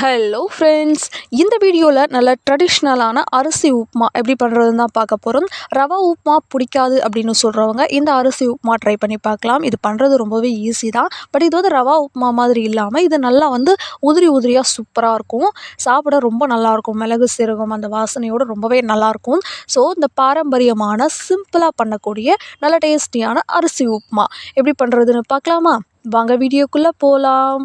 Hello friends இந்த வீடியோவில் நல்ல ட்ரெடிஷ்னலான அரிசி உப்புமா எப்படி பண்ணுறதுன்னு தான் பார்க்க போகிறோம் ரவா உப்புமா பிடிக்காது அப்படின்னு சொல்கிறவங்க இந்த அரிசி உப்புமா ட்ரை பண்ணி பார்க்கலாம். இது பண்ணுறது ரொம்பவே ஈஸி தான். பட் இது வந்து ரவா உப்புமா மாதிரி இல்லாமல் இது நல்லா வந்து உதிரி உதிரியாக சூப்பராக இருக்கும். சாப்பிட ரொம்ப நல்லாயிருக்கும் மிளகு சீரகம் அந்த வாசனையோடு ரொம்பவே நல்லாயிருக்கும் ஸோ இந்த பாரம்பரியமான சிம்பிளாக பண்ணக்கூடிய நல்ல டேஸ்டியான அரிசி உப்புமா எப்படி பண்ணுறதுன்னு பார்க்கலாமா? வாங்க வீடியோக்குள்ளே போகலாம்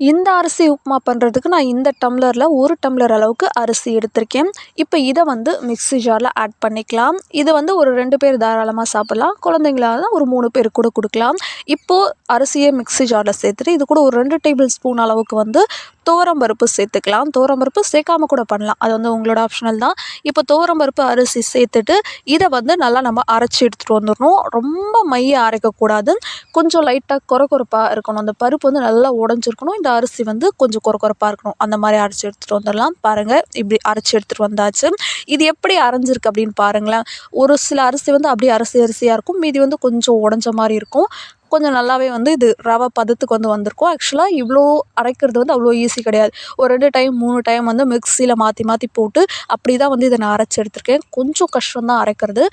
இந்த அரிசி உப்புமா பண்ணுறதுக்கு நான் இந்த டம்ளரில் ஒரு டம்ளர் அளவுக்கு அரிசி எடுத்திருக்கேன். இப்போ இதை வந்து மிக்ஸி ஜாரில் ஆட் பண்ணிக்கலாம். இது வந்து ஒரு ரெண்டு பேர் தாராளமாக சாப்பிட்லாம். குழந்தைங்களா தான் ஒரு மூணு பேர் கூட கொடுக்கலாம். இப்போது அரிசியை மிக்ஸி ஜாரில் சேர்த்துட்டு இது கூட ஒரு ரெண்டு டேபிள் ஸ்பூன் அளவுக்கு வந்து துவரம்பருப்பு சேர்த்துக்கலாம். துவரம்பருப்பு சேர்க்காம கூட பண்ணலாம். அது வந்து உங்களோட ஆப்ஷனல் தான். இப்போ துவரம்பருப்பு அரிசி சேர்த்துட்டு இதை வந்து நல்லா நம்ம அரைச்சி எடுத்துகிட்டு வந்துடணும். ரொம்ப மைய அரைக்கக்கூடாது. கொஞ்சம் லைட்டாக கொர கொரப்பாக இருக்கணும். அந்த பருப்பு வந்து நல்லா உடஞ்சிருக்கணும். இந்த அரிசி வந்து கொஞ்சம் கொர கொரப்பாக இருக்கணும். அந்த மாதிரி அரைச்சி எடுத்துகிட்டு வந்துடலாம். பாருங்கள் இப்படி அரைச்சி எடுத்துகிட்டு வந்தாச்சு. இது எப்படி அரைஞ்சிருக்கு அப்படின்னு பாருங்களேன். ஒரு சில அரிசி வந்து அப்படியே அரிசி அரிசியாக இருக்கும். மீதி வந்து கொஞ்சம் உடஞ்ச மாதிரி இருக்கும். கொஞ்சம் நல்லாவே வந்து இது ரவை பதத்துக்கு வந்து வந்திருக்கும். ஆக்சுவலாக இவ்வளோ அரைக்கிறது வந்து அவ்வளோ ஈஸி கிடையாது. ஒரு ரெண்டு டைம் மூணு டைம் வந்து மிக்சியில் மாற்றி மாற்றி போட்டு அப்படி தான் வந்து இதை நான் அரைச்சி எடுத்திருக்கேன். கொஞ்சம் கஷ்டம் தான் அரைக்கிறது.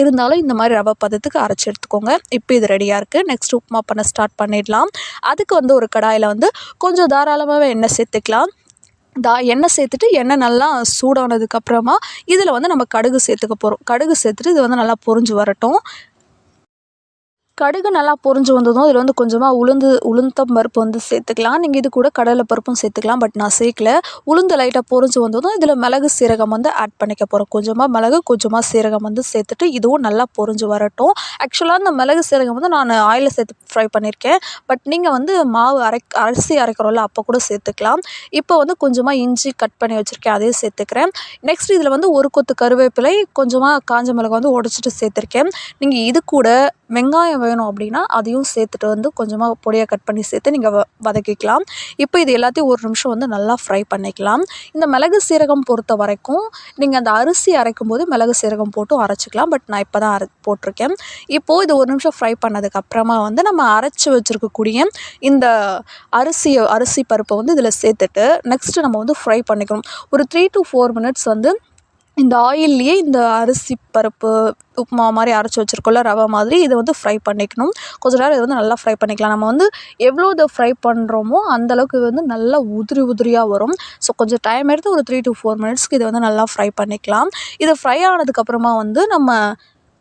இருந்தாலும் இந்த மாதிரி ரவை பதத்துக்கு அரைச்சி எடுத்துக்கோங்க. இப்போ இது ரெடியாக இருக்குது நெக்ஸ்ட் உப்புமா பண்ண ஸ்டார்ட் பண்ணிடலாம். அதுக்கு வந்து ஒரு கடாயில் வந்து கொஞ்சம் தாராளமாகவே எண்ணெய் சேர்த்துக்கலாம். தா எண்ணெய் சேர்த்துட்டு எண்ணெய் நல்லா சூடானதுக்கப்புறமா இதில் வந்து நம்ம கடுகு சேர்த்துக்க போகிறோம் கடுகு சேர்த்துட்டு இது வந்து நல்லா பொரிஞ்சு வரட்டும். கடுகு நல்லா பொரிஞ்சு வந்ததும் இதில் வந்து கொஞ்சமாக உளுந்து உளுந்தம் பருப்பு வந்து சேர்த்துக்கலாம். நீங்கள் இது கூட கடலை பருப்பும் சேர்த்துக்கலாம் பட் நான் சேர்க்கல. உளுந்து லைட்டாக பொரிஞ்சு வந்ததும் இதில் மிளகு சீரகம் வந்து ஆட் பண்ணிக்க போகிறோம் கொஞ்சமாக மிளகு கொஞ்சமாக சீரகம் வந்து சேர்த்துட்டு இதுவும் நல்லா பொரிஞ்சு வரட்டும். ஆக்சுவலாக இந்த மிளகு சீரகம் வந்து நான் ஆயிலில் சேர்த்து ஃப்ரை பண்ணியிருக்கேன் பட் நீங்கள் வந்து மாவு அரை அரிசி அரைக்கிறோம்ல அப்போ கூட சேர்த்துக்கலாம். இப்போ வந்து கொஞ்சமாக இஞ்சி கட் பண்ணி வச்சுருக்கேன் அதையும் சேர்த்துக்கிறேன். நெக்ஸ்ட் இதில் வந்து ஒரு கொத்து கருவேப்பிலை கொஞ்சமாக காஞ்ச மிளகு வந்து உடச்சிட்டு சேர்த்துருக்கேன். நீங்கள் இது கூட வெங்காயம் வேணும் அப்படின்னா அதையும் சேர்த்துட்டு வந்து கொஞ்சமாக பொடியாக கட் பண்ணி சேர்த்து நீங்கள் வ வதக்கிக்கலாம். இப்போ இது எல்லாத்தையும் ஒரு நிமிஷம் வந்து நல்லா ஃப்ரை பண்ணிக்கலாம். இந்த மிளகு சீரகம் பொறுத்த வரைக்கும் நீங்கள் அந்த அரிசி அரைக்கும் போது மிளகு சீரகம் போட்டும் அரைச்சிக்கலாம். பட் நான் இப்போ தான் அரை போட்டிருக்கேன். இப்போது இது ஒரு நிமிஷம் ஃப்ரை பண்ணதுக்கப்புறமா வந்து நம்ம அரைச்சி வச்சுருக்கக்கூடிய இந்த அரிசியை அரிசி பருப்பை வந்து இதில் சேர்த்துட்டு நெக்ஸ்ட்டு நம்ம வந்து ஃப்ரை பண்ணிக்கணும். ஒரு த்ரீ டு ஃபோர் மினிட்ஸ் வந்து இந்த ஆயில்லையே இந்த அரிசி பருப்பு உப்புமா மாதிரி அரைச்சி வச்சுருக்கோம்ல ரவை மாதிரி இதை வந்து ஃப்ரை பண்ணிக்கணும். கொஞ்ச நேரம் இதை வந்து நல்லா ஃப்ரை பண்ணிக்கலாம். நம்ம வந்து எவ்வளோ இதை ஃப்ரை பண்ணுறோமோ அந்தளவுக்கு வந்து நல்லா உதிரி உதிரியாக வரும். ஸோ கொஞ்சம் டைம் எடுத்து ஒரு த்ரீ டு ஃபோர் மினிட்ஸ்க்கு இதை வந்து நல்லா ஃப்ரை பண்ணிக்கலாம். இது ஃப்ரை ஆனதுக்கப்புறமா வந்து நம்ம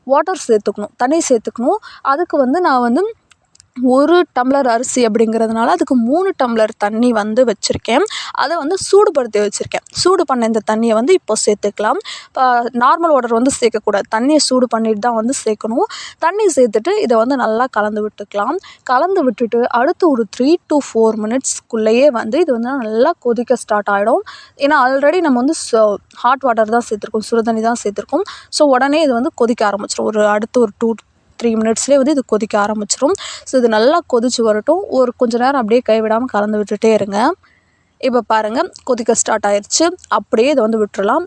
வாட்டர் சேர்த்துக்கணும் தண்ணி சேர்த்துக்கணும். அதுக்கு வந்து நான் வந்து ஒரு டம்ளர் அரிசி அப்படிங்கிறதுனால அதுக்கு மூணு டம்ளர் தண்ணி வந்து வச்சுருக்கேன். அதை வந்து சூடுபடுத்தி வச்சுருக்கேன். சூடு பண்ண இந்த தண்ணியை வந்து இப்போ சேர்த்துக்கலாம். இப்போ நார்மல் வாட்டர் வந்து சேர்க்கக்கூடாது. தண்ணியை சூடு பண்ணிட்டு தான் வந்து சேர்க்கணும். தண்ணி சேர்த்துட்டு இதை வந்து நல்லா கலந்து விட்டுக்கலாம். கலந்து விட்டுட்டு அடுத்து ஒரு த்ரீ டு ஃபோர் மினிட்ஸ்க்குள்ளேயே வந்து இது வந்து நல்லா கொதிக்க ஸ்டார்ட் ஆகிடும் ஏன்னா ஆல்ரெடி நம்ம வந்து ஹாட் வாட்டர் தான் சேர்த்துருக்கோம். சுடுதண்ணி தான் சேர்த்துருக்கோம். ஸோ உடனே இது வந்து கொதிக்க ஆரம்பிச்சிடும் ஒரு அடுத்து ஒரு டூ த்ரீ மினிட்ஸ்லேயே வந்து இது கொதிக்க ஆரம்பிச்சிடும் ஸோ இது நல்லா கொதித்து வரட்டும். ஒரு கொஞ்ச நேரம் அப்படியே கைவிடாமல் கலந்து விட்டுட்டே இருங்க. இப்போ பாருங்கள் கொதிக்க ஸ்டார்ட் ஆயிடுச்சு அப்படியே இதை வந்து விட்டுறலாம்.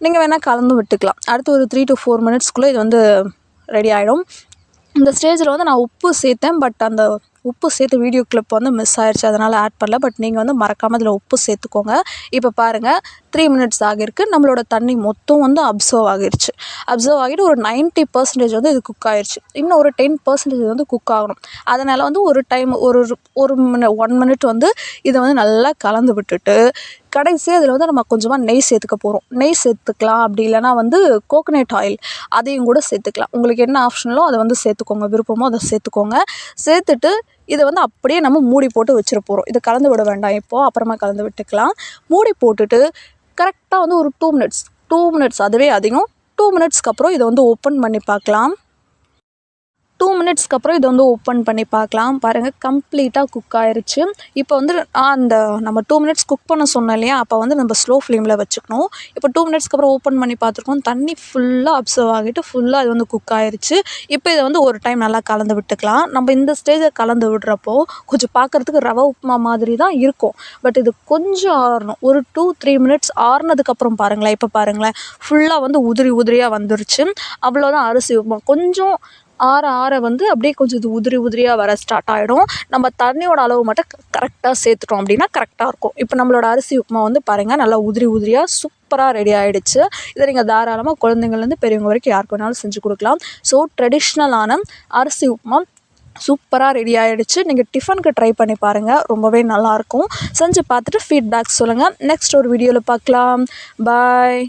நீங்கள் வேணால் கலந்து விட்டுக்கலாம். அடுத்து ஒரு த்ரீ டு ஃபோர் மினிட்ஸ்க்குள்ளே இது வந்து ரெடி ஆகிடும் இந்த ஸ்டேஜில் வந்து நான் உப்பு சேர்த்தேன் பட் அந்த உப்பு சேர்த்து வீடியோ கிளிப் வந்து மிஸ் ஆயிடுச்சு அதனால் ஆட் பண்ணல. பட் நீங்கள் வந்து மறக்காமல் அதில் உப்பு சேர்த்துக்கோங்க. இப்போ பாருங்கள் த்ரீ மினிட்ஸ் ஆகிருக்கு நம்மளோட தண்ணி மொத்தம் வந்து அப்சர்வ் ஆகிருச்சு. அப்சர்வ் ஆகிட்டு ஒரு நைன்ட்டி பர்சன்டேஜ் வந்து இது குக் ஆயிடுச்சு இன்னும் ஒரு டென் பர்சன்டேஜ் வந்து குக் ஆகணும். அதனால் வந்து ஒரு டைம் ஒரு ஒரு மினி ஒன் மினிட் வந்து இதை வந்து நல்லா கலந்து விட்டுட்டு கடைசியாக அதில் வந்து நம்ம கொஞ்சமாக நெய் சேர்த்துக்க போகிறோம் நெய் சேர்த்துக்கலாம். அப்படி இல்லைனா வந்து கோகனட் ஆயில் அதையும் கூட சேர்த்துக்கலாம். உங்களுக்கு என்ன ஆப்ஷனலோ அதை வந்து சேர்த்துக்கோங்க. விருப்பமோ அதை சேர்த்துக்கோங்க. சேர்த்துட்டு இதை வந்து அப்படியே நம்ம மூடி போட்டு வச்சிட போகிறோம் இதை கலந்து விட வேண்டாம் இப்போது அப்புறமா கலந்து விட்டுக்கலாம். மூடி போட்டுட்டு கரெக்டாக வந்து ஒரு டூ மினிட்ஸ் டூ மினிட்ஸ் அதுவே அதிகம். டூ மினிட்ஸ்க்கு அப்புறம் இதை வந்து ஓப்பன் பண்ணி பார்க்கலாம். டூ மினிட்ஸ்க்கு அப்புறம் இதை வந்து ஓப்பன் பண்ணி பார்க்கலாம். பாருங்கள் கம்ப்ளீட்டாக குக் ஆயிருச்சு. இப்போ வந்து அந்த நம்ம டூ மினிட்ஸ் குக் பண்ண சொன்னோம் இல்லையா? அப்போ வந்து நம்ம ஸ்லோ ஃப்ளேமில் வச்சுக்கணும். இப்போ டூ மினிட்ஸ்க்கு அப்புறம் ஓப்பன் பண்ணி பார்த்துருக்கோம். தண்ணி ஃபுல்லாக அப்சர்வ் ஆகிட்டு ஃபுல்லாக இது வந்து குக் ஆயிருச்சு. இப்போ இதை வந்து ஒரு டைம் நல்லா கலந்து விட்டுக்கலாம். நம்ம இந்த ஸ்டேஜில் கலந்து விடுறப்போ கொஞ்சம் பார்க்குறதுக்கு ரவை உப்புமா மாதிரி தான் இருக்கும். பட் இது கொஞ்சம் ஆறணும். ஒரு டூ த்ரீ மினிட்ஸ் ஆறுனதுக்கப்புறம் பாருங்களேன். இப்போ பாருங்களேன். ஃபுல்லாக வந்து உதிரி உதிரியாக வந்துருச்சு. அவ்வளோதான் அரிசி உப்புமா. கொஞ்சம் ஆற ஆற வந்து அப்படியே கொஞ்சம் இது உதிரி உதிரியாக வர ஸ்டார்ட் ஆகிடும் நம்ம தண்ணியோட அளவு மட்டும் கரெக்டாக சேர்த்துட்டோம் அப்படின்னா கரெக்டாக இருக்கும். இப்போ நம்மளோட அரிசி உப்புமா வந்து பாருங்கள் நல்லா உதிரி உதிரியாக சூப்பராக ரெடி ஆகிடுச்சு இதை நீங்கள் தாராளமாக குழந்தைங்கள்லேருந்து பெரியவங்க வரைக்கும் யாருக்கு வேணாலும் செஞ்சு கொடுக்கலாம். ஸோ ட்ரெடிஷ்னலான அரிசி உப்புமா சூப்பராக ரெடி ஆகிடுச்சு நீங்கள் டிஃபனுக்கு ட்ரை பண்ணி பாருங்கள் ரொம்பவே நல்லாயிருக்கும் செஞ்சு பார்த்துட்டு ஃபீட்பேக் சொல்லுங்கள் நெக்ஸ்ட் ஒரு வீடியோவில் பார்க்கலாம். பாய்